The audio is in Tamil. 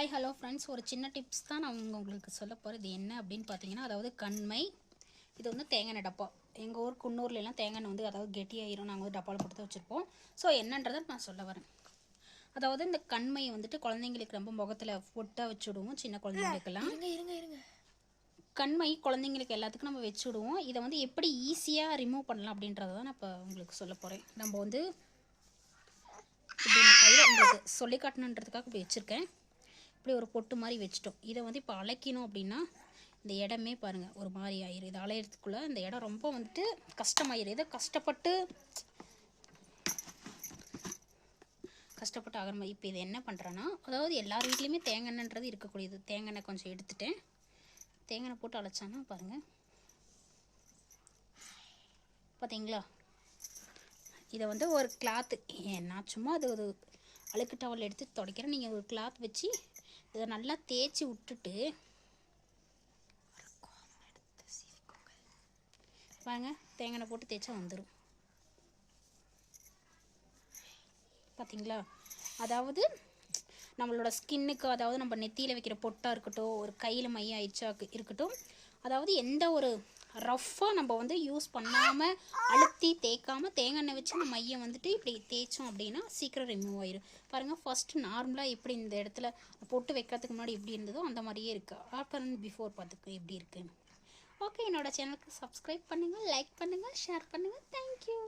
ஹாய் ஹலோ ஃப்ரெண்ட்ஸ் ஒரு சின்ன டிப்ஸ் தான் நான் உங்க- உங்களுக்கு சொல்ல போகிறது என்ன அப்படின்னு பார்த்தீங்கன்னா அதாவது கண்மை இது வந்து தேங்காய் டப்பா. எங்கள் ஊர் குன்னூர்ல எல்லாம் தேங்காய் வந்து அதாவது கெட்டியாயிரும் நாங்கள் வந்து டப்பாவில் போட்டு தான் வச்சுருப்போம். ஸோ என்னன்றதை நான் சொல்ல வரேன். அதாவது இந்த கண்மை வந்துட்டு குழந்தைங்களுக்கு ரொம்ப முகத்தில் பொட்டாக வச்சு விடுவோம் சின்ன குழந்தைங்களுக்கெல்லாம். இருங்க இருங்க இருங்க. கண்மை குழந்தைங்களுக்கு எல்லாத்துக்கும் நம்ம வச்சு விடுவோம் இதை வந்து எப்படி ஈஸியாக ரிமூவ் பண்ணலாம் அப்படின்றத தான் நான் இப்போ உங்களுக்கு சொல்ல போகிறேன் நம்ம வந்து இப்படி நான் கையில் உங்களுக்கு சொல்லி காட்டணுன்றதுக்காக இப்படி வச்சுருக்கேன். இப்படி ஒரு பொட்டு மாதிரி வச்சுட்டோம். இதை வந்து இப்போ அழைக்கணும் அப்படின்னா இந்த இடமே பாருங்கள் ஒரு மாதிரி ஆயிரும் இது அலையிறதுக்குள்ளே இந்த இடம் ரொம்ப வந்துட்டு கஷ்டமாயிரும் இதை கஷ்டப்பட்டு கஷ்டப்பட்டு ஆகிற மாதிரி இப்போ இது என்ன பண்ணுறேன்னா அதாவது எல்லார் வீட்லேயுமே தேங்காய் எண்ணெய்ன்றது இருக்கக்கூடியது. தேங்காய் எண்ணெய் கொஞ்சம் எடுத்துட்டேன். தேங்காய் எண்ணெய் போட்டு அழைச்சானா பாருங்கள் பார்த்தீங்களா இதை வந்து ஒரு கிளாத்து நான் சும்மா அது ஒரு அழுக்கு டவல் எடுத்து துடைக்கிறேன். நீங்கள் ஒரு கிளாத் வச்சு இதை நல்லா தேய்ச்சி விட்டுட்டு வாங்க தேங்காய் எண்ணெய் போட்டு தேய்ச்சா வந்துடும் பார்த்தீங்களா அதாவது நம்மளோட ஸ்கின்னுக்கு அதாவது நம்ம நெத்தியில் வைக்கிற பொட்டாக இருக்கட்டும் ஒரு கையில் மைய ஆயிடுச்சா இருக்கட்டும் அதாவது எந்த ஒரு ரஃப்பாக நம்ம வந்து யூஸ் பண்ணாமல் அழுத்தி தேய்க்காமல் தேங்காய் எண்ணெய் வச்சு நம்ம மையம் வந்துட்டு இப்படி தேய்ச்சோம் அப்படின்னா சீக்கிரம் ரிமூவ் ஆயிடும் பாருங்கள் ஃபஸ்ட்டு நார்மலாக எப்படி இந்த இடத்துல பொட்டு வைக்கிறதுக்கு முன்னாடி எப்படி இருந்ததோ அந்த மாதிரியே இருக்குது ஆஃப்டர் அண்ட் பிஃபோர் பார்த்துக்கு எப்படி இருக்குன்னு ஓகே என்னோடய சேனலுக்கு சப்ஸ்கிரைப் பண்ணுங்கள் லைக் பண்ணுங்கள் ஷேர் பண்ணுங்கள் தேங்க்யூ